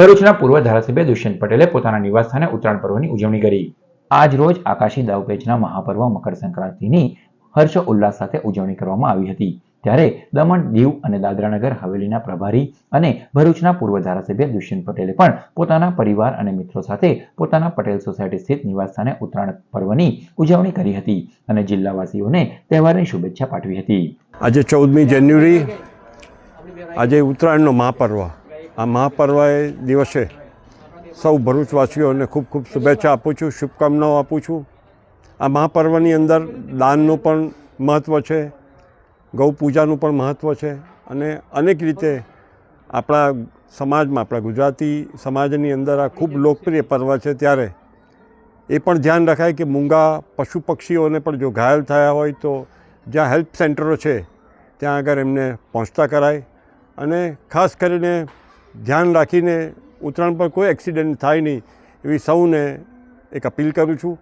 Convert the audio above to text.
ભરૂચના પૂર્વ ધારાસભ્ય દુષ્યંત પટેલે પોતાના નિવાસસ્થાને ઉત્તરાયણ પર્વની ઉજવણી કરી. આજ રોજ આકાશી દાવપેચના મહાપર્વ મકર સંક્રાંતિની હર્ષ ઉલ્લાસ સાથે ઉજવણી કરવામાં આવી હતી. ત્યારે દમણ દીવ અને દાદરાનગર હવેલીના પ્રભારી અને ભરૂચના પૂર્વ ધારાસભ્ય દુષ્યંત પટેલે પણ પોતાના પરિવાર અને મિત્રો સાથે પોતાના પટેલ સોસાયટી સ્થિત નિવાસસ્થાને ઉત્તરાયણ પર્વની ઉજવણી કરી હતી અને જિલ્લાવાસીઓને તહેવારની શુભેચ્છા પાઠવી હતી. આજે ચૌદમી જાન્યુઆરી આજે ઉત્તરાયણનો મહાપર્વ. આ મહાપર્વ દિવસે સૌ ભરૂચવાસીઓને ખૂબ ખૂબ શુભેચ્છા આપું છું, શુભકામનાઓ આપું છું. આ મહાપર્વની અંદર દાનનું પણ મહત્ત્વ છે, ગૌ પૂજાનું પણ મહત્ત્વ છે અને અનેક રીતે આપણા સમાજમાં, આપણા ગુજરાતી સમાજની અંદર આ ખૂબ લોકપ્રિય પર્વ છે. ત્યારે એ પણ ધ્યાન રખાય કે મૂંગા પશુ પક્ષીઓને પણ જો ઘાયલ થયા હોય તો જ્યાં હેલ્પ સેન્ટરો છે, ત્યાં આગળ એમને પહોંચતા કરાય. અને ખાસ કરીને ધ્યાન રાખીને ઉત્તરાયણ પર કોઈ એક્સિડન્ટ થાય નહીં એવી સૌને એક અપીલ કરું છું.